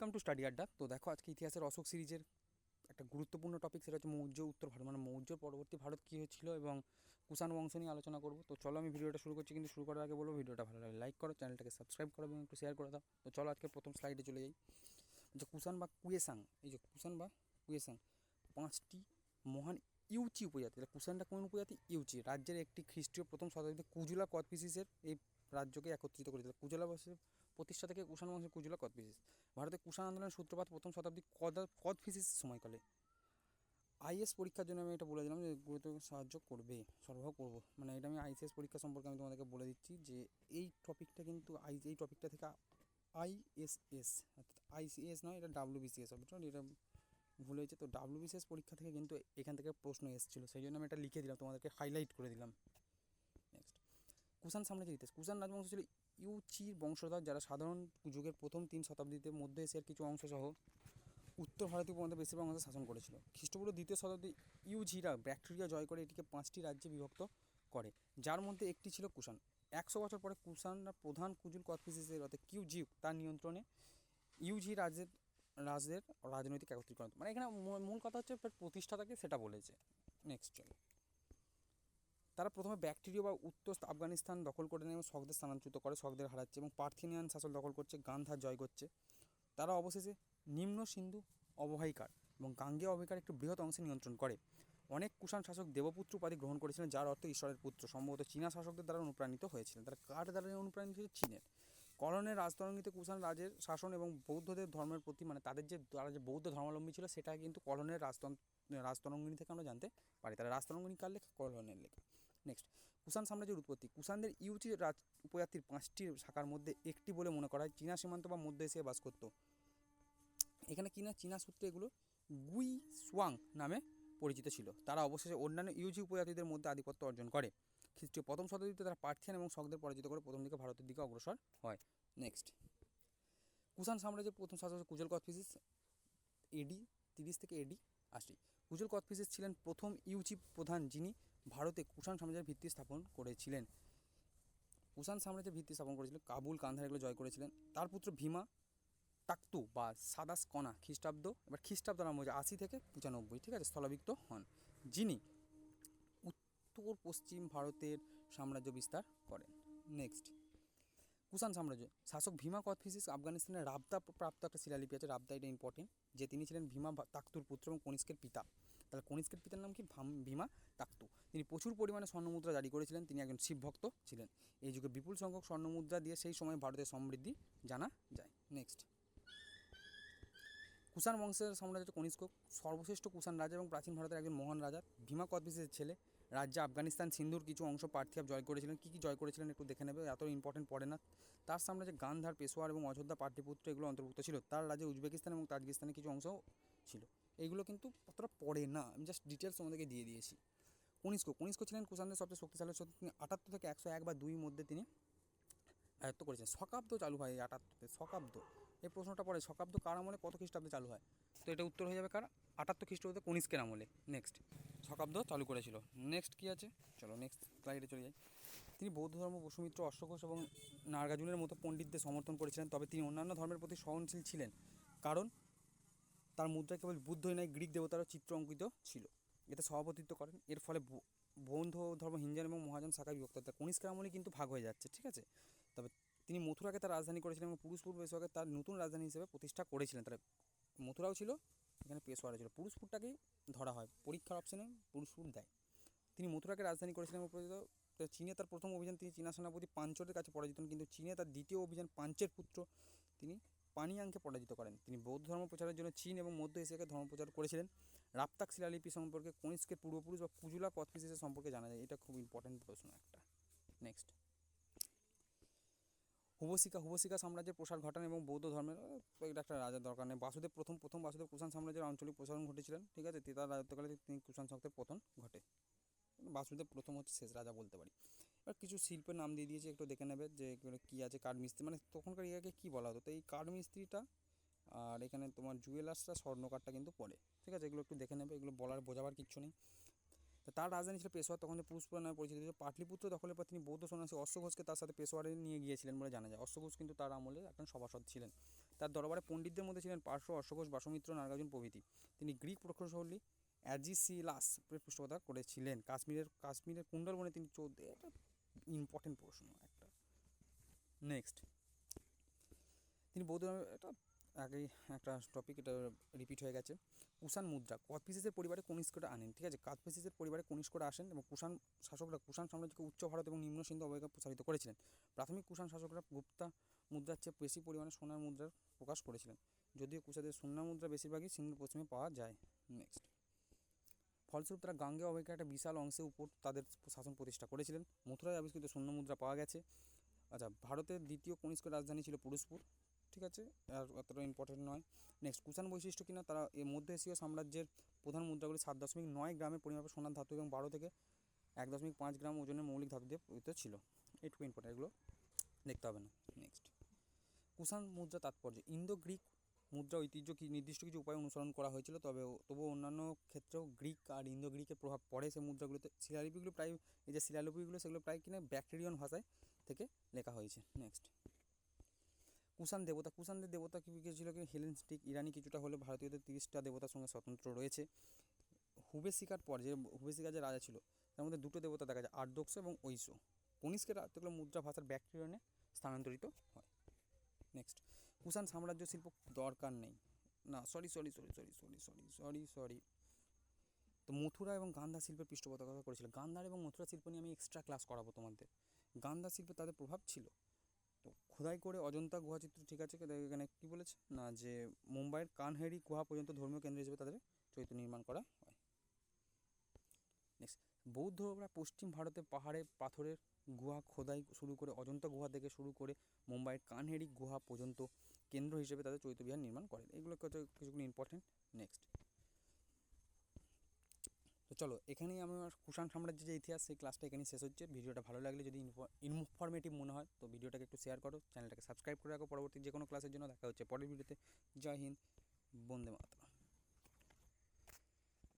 Welcome to study আড্ডা তো দেখো আজকে ইতিহাসের অশোক সিরিজের একটা গুরুত্বপূর্ণ টপিক সেটা হচ্ছে মৌর্য, উত্তর ভারত। মানে মৌর্য, পরবর্তী ভারত কী হয়েছিল এবং কুষাণ বংশ নিয়ে আলোচনা করব। তো চলো আমি ভিডিওটা শুরু করছি, কিন্তু শুরু করার আগে বলব ভিডিওটা ভালো লাগে লাইক করো, চ্যানেলটাকে সাবস্ক্রাইব করো এবং একটু শেয়ার করে দাও। তো চলো আজকে প্রথম স্লাইডে চলে যাই। যে কুষাণ বা কুয়েসাং, এই যে কুষাণ বা কুয়েসাং, পাঁচটি মহান ইউচি উপজাতি, তাহলে কুষাণটা কোন উপজাতি? ইউচি। রাজ্যের একটি খ্রিস্টীয় প্রথম শতাব্দীতে কুজুলা কদপিসিসের এই রাজ্যকে একত্রিত করেছিল। কুজলা বংশের প্রতিষ্ঠা থেকে কুষাণ বংশের কুজুলা কদপিসিস ভারতে কুষাণ আন্দোলনের সূত্রপাত প্রথম শতাব্দী কদ কদফিসিস সময়কালে। আইএস পরীক্ষার জন্য আমি এটা বলে দিলাম যে গুরুত্ব সাহায্য করবে, সরবরাহ করব। মানে এটা আমি আইসিএস পরীক্ষা সম্পর্কে আমি তোমাদেরকে বলে দিচ্ছি যে এই টপিকটা কিন্তু আই, এই টপিকটা থেকে আইএসএস, অর্থাৎ আইসিএস নয়, এটা ডাব্লিউবিসিএস হবে? এটা ভুল হয়েছে। তো ডাব্লিউবিসিএস পরীক্ষা থেকে কিন্তু এখান থেকে প্রশ্ন এসেছিল। সেই জন্য আমি এটা লিখে দিলাম, তোমাদেরকে হাইলাইট করে দিলাম। কুষাণ সাম্রাজ্যের ইতিহাস কুষাণ রাজবংশ ছিল ইউচির বংশধর যারা সাধারণ যুগের প্রথম তিন শতাব্দীতে মধ্য এশিয়ার কিছু অংশ সহ উত্তর ভারতীয় উপমহাদেশের বেশিরভাগ অংশ শাসন করেছিল। খ্রিস্টপূর্ব দ্বিতীয় শতাব্দী ইউঝিরা ব্যাকটেরিয়া জয় করে এটিকে পাঁচটি রাজ্যে বিভক্ত করে, যার মধ্যে একটি ছিল কুষাণ। একশো বছর পরে কুষাণরা প্রধান কুজুল কদফিসিসের অর্থাৎ কিউজিউ তার নিয়ন্ত্রণে ইউঝি রাজ্যের রাজ্যের রাজনৈতিক একত্রীকরণ। মানে এখানে মূল- কথা হচ্ছে প্রতিষ্ঠাতাকে সেটা বলেছে। নেক্সট তারা প্রথমে ব্যাকটেরিয়া বা উত্তর আফগানিস্তান দখল করে নেয় এবং শকদের স্থানান্তরিত করে শকদের হারাচ্ছে এবং পার্থিনিয়ান শাসন দখল করছে, গান্ধার জয় করছে। তারা অবশেষে নিম্ন সিন্ধু অববাহিকার এবং গাঙ্গেয় অববাহিকার একটি বৃহৎ অংশে নিয়ন্ত্রণ করে। অনেক কুষাণ শাসক দেবপুত্র উপাধি গ্রহণ করেছিলেন, যার অর্থ ঈশ্বরের পুত্র। সম্ভবত চীনা শাসকদের দ্বারা অনুপ্রাণিত হয়েছিলেন। তারা কার দ্বারা অনুপ্রাণিত হয়েছে? চীনের। করণের রাজতরঙ্গিতে কুষাণ রাজের শাসন এবং বৌদ্ধদের ধর্মের প্রতি মানে তাদের যে, তারা যে বৌদ্ধ ধর্মাবলম্বী ছিল, সেটা কিন্তু কলনের রাজতন্ত্র রাজতরঙ্গিনী থেকে আমরা জানতে পারি। তারা রাজতরঙ্গিনী কার লেখা? কলনের লেখা। নেক্সট কুষাণ সাম্রাজ্যের উৎপত্তি। কুষাণদের ইউচি রাজ উপজাতির পাঁচটি শাখার মধ্যে একটি বলে মনে করা হয়, চীনা সীমান্ত বা মধ্য এশিয়ায় বাস করত। এখানে কিনা চীনা সূত্রে এগুলো গুই সোয়াং নামে পরিচিত ছিল। তারা অবশেষে অন্যান্য ইউজি উপজাতিদের মধ্যে আধিপত্য অর্জন করে। খ্রিস্টীয় প্রথম শতাব্দীতে তারা পার্থিয়ান এবং শকদের পরাজিত করে প্রথম দিকে ভারতের দিকে অগ্রসর হয়। নেক্সট কুষাণ সাম্রাজ্যের প্রথম শাসক কুজল কদফিসিস, এডি, তিরিশ থেকে এডি আশি। কুজল কদফিসিস ছিলেন প্রথম ইউচি প্রধান যিনি ভারতে কুষাণ সাম্রাজ্যের ভিত্তি স্থাপন করেছিলেন। কুষাণ সাম্রাজ্যের ভিত্তি স্থাপন করেছিলেন কাবুল, কান্ধার এগুলো জয় করেছিলেন। তার পুত্র ভীমা তাক্তু বা সাদাস কণা খ্রিস্টাব্দ, এবার খ্রিস্টাব্দ নাম হয়েছে আশি থেকে পঁচানব্বই, ঠিক আছে স্থলাভিক্ত হন, যিনি উত্তর পশ্চিম ভারতের সাম্রাজ্য বিস্তার করেন। নেক্সট কুষাণ সাম্রাজ্য। শাসক ভীমা কদফিসিস আফগানিস্তানের রাবদা প্রাপ্ত একটা শিলালিপি আছে, রাবদা, এটা ইম্পর্টেন্ট যে তিনি ছিলেন ভীমা তাক্তুর পুত্র এবং কনিষ্কের পিতা। তাহলে কনিষ্কের পিতার নাম কি? ভাম- তাক্তু। তিনি প্রচুর পরিমাণে স্বর্ণমুদ্রা জারি করেছিলেন, তিনি একজন শিবভক্ত ছিলেন। এই যুগে বিপুল সংখ্যক স্বর্ণমুদ্রা দিয়ে সেই সময় ভারতের সমৃদ্ধি জানা যায়। নেক্সট কুষাণ বংশের সাম্রাজ্য কনিষ্ক। সর্বশ্রেষ্ঠ কুষাণ রাজা এবং প্রাচীন ভারতের একজন মহান রাজা, ভীমা কদবিসের ছেলে। রাজ্যে আফগানিস্তান সিন্ধুর কিছু অংশ পার্থিয়াব জয় করেছিলেন। কী কী জয় করেছিলেন একটু দেখে নেবে? এত ইম্পর্টেন্ট পড়ে না। তার সামনে যে গান্ধার, পেশোয়ার এবং অযোধ্যা পাটলিপুত্র এগুলো অন্তর্ভুক্ত ছিল, তার রাজ্যে উজবেকিস্তান এবং তাজিকিস্তানের কিছু অংশও ছিল। এইগুলো কিন্তু অতটা পড়ে না। আমি জাস্ট ডিটেলস তোমাদেরকে দিয়ে দিয়েছি। কনিষ্ক কনিষ্ক ছিলেন কুষাণদের সবচেয়ে শক্তিশালী তিনি আটাত্তর থেকে একশো এক বা দুই মধ্যে তিনি আয়ত্ত করেছেন শকাব্দ চালু হয় এই আটাত্তরে শকাব্দ এই প্রশ্নটা পড়ে শকাব্দ কার আমলে কত খ্রিস্টাব্দে চালু হয়? তো এটা উত্তর হয়ে যাবে কার? আটাত্তর খ্রিস্টাব্দে কনিষ্কের আমলে নেক্সট শকাব্দ চালু করেছিল। নেক্সট কী আছে? চলো নেক্সট স্লাইডে চলে যাই। তিনি বৌদ্ধ ধর্ম, বসুমিত্র অশ্বঘোষ এবং নার্গাজুনের মতো পণ্ডিতদের সমর্থন করেছিলেন, তবে তিনি অন্যান্য ধর্মের প্রতি সহনশীল ছিলেন। কারণ তার মুদ্রায় কেবল বুদ্ধই নয়, গ্রিক দেবতারও চিত্র অঙ্কিত ছিল। এতে সভাপতিত্ব করেন। এর ফলে বৌদ্ধ ধর্ম হিন্দুজন এবং মহাজন শাখায় বিভক্ত। তা কনিষ্কের আমলে কিন্তু ভাগ হয়ে যাচ্ছে, ঠিক আছে? তবে তিনি মথুরাকে তার রাজধানী করেছিলেন এবং পুরুষপুর পেশোয়াকে তার নতুন রাজধানী হিসেবে প্রতিষ্ঠা করেছিলেন। তার মথুরাও ছিল, এখানে পেশোয়ারা ছিল। পুরুষপুরটাকেই ধরা হয়, পরীক্ষার অপশানে পুরুষপুর দেয়। তিনি মথুরাকে রাজধানী করেছিলেন এবং চীনে তার প্রথম অভিযান, তিনি চীনা সেনাপতি পাঞ্চরের কাছে পরাজিত হন, কিন্তু চীনে তার দ্বিতীয় অভিযান পাঞ্চের পুত্র, তিনি পানিয়াংকে পরাজিত করেন। তিনি বৌদ্ধ ধর্ম প্রচারের জন্য চীন এবং মধ্য এশিয়াকে ধর্ম প্রচার করেছিলেন। রাপ্তাক শিলালিপি সম্পর্কে কনিষ্কের পূর্বপুরুষ বা কুজুলা কথফিসিসের সম্পর্কে জানা যায়। এটা খুব ইম্পর্টেন্ট প্রশ্ন একটা। নেক্সট হুবশিকা হুবশিকা সাম্রাজ্যের প্রসার ঘটান এবং বৌদ্ধ ধর্মের একটা রাজার দরকার নেই। বাসুদেব প্রথম প্রথম বাসুদেব কুষাণ সাম্রাজ্যের আঞ্চলিক প্রসারণ ঘটেছিলেন, ঠিক আছে? তার রাজত্বকালে তিনি কুষাণ শক্তের পতন ঘটে। বাসুদেব প্রথম হচ্ছে শেষ রাজা বলতে পারি। এবার কিছু শিল্পের নাম দিয়ে দিয়েছে, একটু দেখে নেবে যে কী আছে কাঠ মিস্ত্রি। মানে তখনকার ইয়াকে কী বলা হতো? তো এই কাঠ মিস্ত্রিটা আর এখানে তোমার জুয়েলার্সটা স্বর্ণকারটা কিন্তু পড়ে ঠিক আছে? এগুলো একটু দেখে নেবে। এগুলো বলার, বোঝাবার কিচ্ছু নেই। তার রাজধানী ছিল পেশোয়ার, তখন যে নামে পরিচিত ছিল। পাটলিপুত্র দখলের পর তিনি বৌদ্ধ সন্ন্যাসী অশ্বঘোষকে তার সাথে পেশোয়ারে নিয়ে গিয়েছিলেন বলে জানা যায়। অশ্বঘোষ কিন্তু তার আমলে একজন সভাসদ ছিলেন। তার দরবারে পণ্ডিতদের মধ্যে ছিলেন পার্শ্ব অশ্বঘোষ বাসমিত্র নাগার্জুন প্রভৃতি। তিনি গ্রিক প্রকৌশলী অ্যাজিসিলাস পৃষ্ঠপোষকতা করেছিলেন। কাশ্মীরের কাশ্মীরের কুণ্ডলবনে তিনি চৌদ্দ, এটা ইম্পর্টেন্ট প্রশ্ন, একটা। নেক্সট তিনি বৌদ্ধ ধর্মের, এটা আগেই একটা টপিক এটা রিপিট হয়ে গেছে। কুষাণ মুদ্রা কৎপিসেসের পরিবারে কনিষ্করা আনেন, ঠিক আছে? কাৎপিসেসের পরিবারে কনিষ্করা আসেন এবং কুষাণ শাসকরা, কুষাণ সাম্রাজ্যকে উচ্চ ভারত এবং নিম্ন সিন্ধু অবয়কে প্রসারিত করেছিলেন। প্রাথমিক কুষাণ শাসকরা গুপ্তা মুদ্রার চেয়ে বেশি পরিমাণে সোনার মুদ্রার প্রকাশ করেছিলেন। যদিও কুষাদের সোনার মুদ্রা বেশিরভাগই সিন্ধু পশ্চিমে পাওয়া যায়। নেক্সট ফলস্বরূপ তারা গাঙ্গে অবয়কে একটা বিশাল অংশের উপর তাদের শাসন প্রতিষ্ঠা করেছিলেন। মথুরায় আবিষ্কৃত স্বর্ণ মুদ্রা পাওয়া গেছে। আচ্ছা ভারতের দ্বিতীয় কনিষ্ক রাজধানী ছিল পুরুষপুর ঠিক আছে? আর অতটা ইম্পর্টেন্ট নয়। নেক্সট কুষাণ বৈশিষ্ট্য কিনা? তারা মধ্য এশীয় সাম্রাজ্যের প্রধান মুদ্রাগুলি সাত দশমিক নয় গ্রামের পরিমাপে সোনার ধাতু এবং বারো থেকে এক দশমিক পাঁচ গ্রাম ওজনের মৌলিক ধাতু দিয়ে প্রযুক্ত ছিল। এটুকু ইম্পর্টেন্ট এগুলো দেখতে হবে না। নেক্সট কুষাণ মুদ্রা তাৎপর্য। ইন্দো গ্রিক মুদ্রা ঐতিহ্য কি, নির্দিষ্ট কিছু উপায় অনুসরণ করা হয়েছিল? তবে তবুও অন্যান্য ক্ষেত্রেও গ্রিক আর ইন্দো গ্রিকের প্রভাব পড়ে সেই মুদ্রাগুলোতে। শিলালিপিগুলো প্রায়, এই যে শিলালিপিগুলো, সেগুলো প্রায় কিনা ব্যাকটেরিয়ান ভাষায় থেকে লেখা হয়েছে। নেক্সট কুষাণ দেবতা কুষাণদের দেবতা কি ছিল কি হেলেনস্টিক ইরানি কিছুটা হলে ভারতীয়দের তিরিশটা দেবতার সঙ্গে স্বতন্ত্র রয়েছে। হুবেশিকার পর যে হুবেশিকা যে রাজা ছিল, তার মধ্যে দুটো দেবতা দেখা যায় আর্দক্স এবং ঐশ। কনিষ্কের রাজ্যগুলো মুদ্রা ভাষার ব্যাকটেরিয়ানে স্থানান্তরিত হয়। নেক্সট কুষাণ সাম্রাজ্য শিল্প দরকার নেই। না sorry sorry sorry sorry sorry sorry sorry sorry তো মথুরা এবং গান্ধা শিল্পের পৃষ্ঠপোষকতা করেছিল। গান্ধার এবং মথুরা শিল্প নিয়ে আমি এক্সট্রা ক্লাস করাবো তোমাদের। গান্ধা শিল্পে তাদের প্রভাব ছিল। তো খোদাই করে অজন্তা গুহা গুহাচিত্র ঠিক আছে এখানে কী বলেছে? না, যে মুম্বাইয়ের কানহেরি গুহা পর্যন্ত ধর্মীয় কেন্দ্র হিসেবে তাদের চৈত্য নির্মাণ করা হয়। নেক্সট বৌদ্ধরা পশ্চিম ভারতে পাহাড়ে পাথরের গুহা খোদাই শুরু করে অজন্তা গুহা থেকে শুরু করে মুম্বাইয়ের কানহেরি গুহা পর্যন্ত কেন্দ্র হিসেবে তাদের চৈত্য বিহার নির্মাণ করেন। এগুলো কিছুগুলো ইম্পর্টেন্ট নেক্সট তো চলো, এখানেই আমার কুষাণ সাম্রাজ্যের যে ইতিহাস, সেই ক্লাসটা এখানেই শেষ হচ্ছে। ভিডিওটা ভালো লাগলে যদি ইনফরমেটিভ মনে হয়, তো ভিডিওটাকে একটু শেয়ার করো চ্যানেলটাকে সাবস্ক্রাইব করে রাখো। পরবর্তী যে কোনো ক্লাসের জন্য দেখা হচ্ছে। পরের ভিডিওতে, জয় হিন্দ, বন্দে মাতা